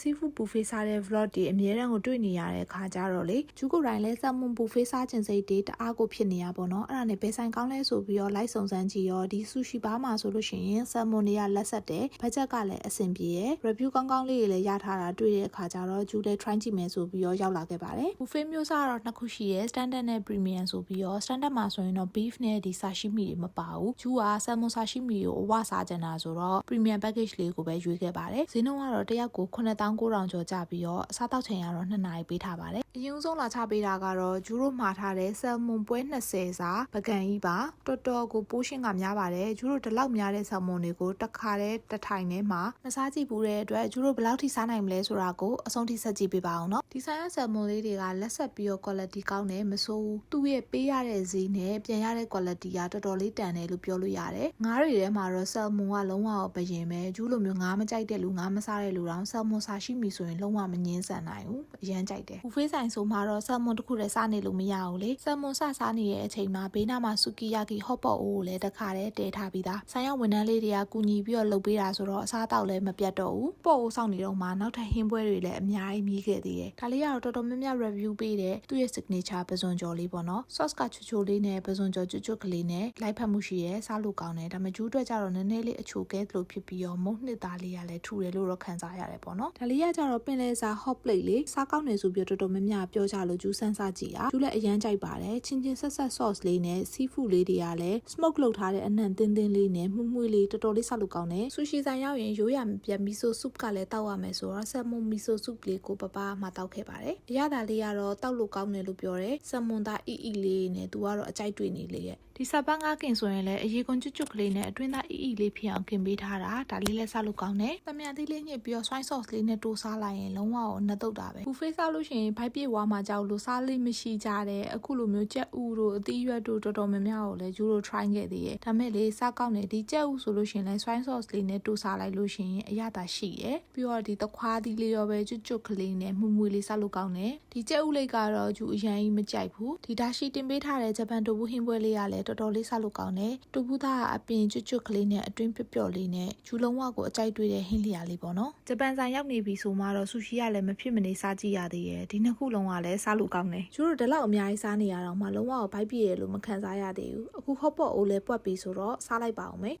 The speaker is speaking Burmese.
seafood buffet စားတဲ့ vlog တွေအများတန်းကိုတွေ့နေရတဲ့အခါကျတော့လေကျူးကိုယ်တိုင်လဲ salmon buffet စားခြင်းစိတ်တွေတအားကိုဖြစ်နေရပါတော့အဲ့ဒါနဲ့ဘယ်ဆိုင်ကောင်းလဲဆိုပြီးတော့ live စုံစမ်းကြည့်ရောဒီ sushi bar မှာဆိုလို့ရှိရင် salmon တွေကလက်ဆက်တယ် budget ကလည်းအဆင်ပြေရယ် review ကောင်းကောင်းလေးတွေလည်းရထားတာတွေ့တဲ့အခါကျတော့ကျူးလည်း try ကြည့်မယ်ဆိုပြီးတော့ရောက်လာခဲ့ပါတယ် buffet မျိုးစားတော့နှစ်ခုရှိရယ် standard နဲ့ premium ဆိုပြီးတော့ standard မှာဆိုရင်တော့ beef နဲ့ဒီ sashimi တွေမပါဘူးကျူးက salmon sashimi ကိုအဝစားကြတာဆိုတော့ premium package လေးကိုပဲရွေးခဲ့ပါတယ်ဈေးနှုန်းကတော့တစ်ယောက်ကို9900ကျော်ကျပြီးတော့အစားတောက်ချိန်ကတော့2နာရီပေးထားပါတယ်အရင်ဆုံးလာချပေးတာကတော့ဂျူးတို့မှာထားတဲ့ salmon ပွဲ20စာပကံကြီးပါတော်တော်ကိုပိုးရှင်းကများပါတယ်ဂျူးတို့ဒီလောက်များတဲ့ salmon တွေကိုတစ်ခါတည်းတစ်ထိုင်ထဲမှာမစားကြည့်ဘူးတဲ့အတွက်ဂျူးတို့ဘယ်လောက်ထိစားနိုင်မလဲဆိုတာကိုအဆုံးထိဆက်ကြည့်ပေးပါအောင်နော်ဒီဆိုင်ရ salmon လေးတွေကလက်ဆက်ပြီးတော့ quality ကောင်းတယ်မဆိုးဘူးသူ့ရဲ့ပေးရတဲ့ဈေးနဲ့ပြန်ရတဲ့ quality ကတော်တော်လေးတန်တယ်လို့ပြောလို့ရတယ်ငါးတွေထဲမှာတော့ salmon ကလုံးဝဘယင်ပဲဂျူးလိုမျိုးငါးမကြိုက်တဲ့လူငါးမစားတဲ့လူတောင် salmon စားရှိပြီဆိုရင်လုံးဝမငင်းဆန်နိုင်ဘူးအရန်ကြိုက်တယ်ဘူဖေးဆိုင်ဆိုမှတော့ salmon တစ်ခုတည်းစားနေလို့မရဘူးလေ salmon စစားနေတဲ့အချိန်မှာဘေးနားမှာ sukiyaki hot pot အိုးကိုလည်းတစ်ခါတည်းတည်ထားပြီးသားဆိုင်ရောက်ဝန်ထမ်းလေးတွေကကူညီပြီးတော့လုပ်ပေးတာဆိုတော့အစားအသောက်လည်းမပြတ်တော့ဘူးပေါ့အိုးဆောင်နေတော့မှနောက်ထပ်ဟင်းပွဲတွေလည်းအများကြီးမြည်ခဲ့သေးတယ်ဒါလေးကတော့တော်တော်များများ review ပေးတဲ့သူ့ရဲ့ signature ပစွန်ကြော်လေးပေါ့နော် sauce ကချိုချိုလေးနဲ့ပစွန်ကြော်ကျွတ်ကျွတ်ကလေးနဲ့လိုက်ဖက်မှုရှိရဲစားလို့ကောင်းတယ်ဒါပေမဲ့ဂျူးအတွက်ကျတော့နည်းနည်းလေးအချိုကဲလို့ဖြစ်ပြီးတော့မုံနှစ်သားလေးကလည်းထူတယ်လို့တော့ခံစားရတယ်ပေါ့နော်ဒါလေးကကျတော့ပင်လဲစား hot plate လေးစားကောင်းတယ်ဆိုပြီးတော့တော်တော်များများပြောကြလို့ဂျူးဆန်းစားကြည့်တာဂျူးလည်းအရန်ကြိုက်ပါတယ်ချင်းချင်းဆက်ဆက် sauce လေးနဲ့ seafood လေးတွေကလည်း smoke လုပ်ထားတဲ့အနံ့တင်းတင်းလေးနဲ့မှုမှုလေးတော်တော်လေးစားလို့ကောင်းတယ်ဆူရှီဆိုင်ရောက်ရင်ရိုးရမပြတ်မီဆို soup ကလည်းတောက်ရမယ်ဆိုတော့ salmon miso soup လေးကိုပပမှတောက်ခဲ့ပါတယ်အရသာလေးကတော့တောက်လို့ကောင်းတယ်လို့ပြောတယ် salmon သားအီအီလေးနဲ့သူကတော့အကြိုက်တွေ့နေလေရဲ့ဒီစပန်းကားကင်ဆိုရင်လည်းအရေကွန်ကျွတ်ကျွတ်ကလေးနဲ့အတွင်းသားအီအီလေးဖြစ်အောင်ကင်ပေးထားတာဒါလေးလည်းစားလို့ကောင်းတယ်။တမန်သေးလေးညစ်ပြီးတော့ soy sauce လေးနဲ့တိုးစားလိုက်ရင်လုံးဝကိုနှစ်တုတ်တာပဲ။ buffet စားလို့ရှိရင်ဘိုက်ပြေဝါမှာကြောက်လို့စားလေးမရှိကြတဲ့အခုလိုမျိုးကြက်ဥတို့အသီးရွက်တို့တော်တော်များများကိုလည်းကျူးတို့ try ခဲ့သေးရဲ့။ဒါမဲ့လေစားကောင်းတယ်ဒီကြက်ဥဆိုလို့ရှိရင်လည်း soy sauce လေးနဲ့တိုးစားလိုက်လို့ရှိရင်အရသာရှိရယ်။ပြီးတော့ဒီသခွားသီးလေးရောပဲကျွတ်ကျွတ်ကလေးနဲ့မှုမှုလေးစားလို့ကောင်းတယ်။ဒီကြက်ဥလေးကတော့ကျူအရင်ကြီးမကြိုက်ဘူး။ဒီဒါရှိတင်ပေးထားတဲ့ဂျပန်တိုဘူးဟင်းပွဲလေးကလည်းတော်တော်လေးစားလို့ကောင်းတယ်။တူဘူးသားကအပင်ကျွတ်ကျွတ်ကလေးနဲ့အတွင်းပျော့ပျော့လေးနဲ့ဂျူလုံးဝကိုအကြိုက်တွေ့တဲ့ဟင်းလျာလေးပေါ့နော်။ဂျပန်ဆိုင်ရောက်နေပြီဆိုမှတော့ဆူရှီကလည်းမဖြစ်မနေစားကြည့်ရသေးရဲ့။ဒီနှစ်ခုလုံးကလည်းစားလို့ကောင်းတယ်။ကျူတို့ဒီလောက်အများကြီးစားနေရတော့မှလုံးဝကိုဘိုက်ပြည့်ရလို့မခံစားရသေးဘူး။အခုဟော့ပေါ့အိုးလဲပွက်ပြီဆိုတော့စားလိုက်ပါအောင်မေ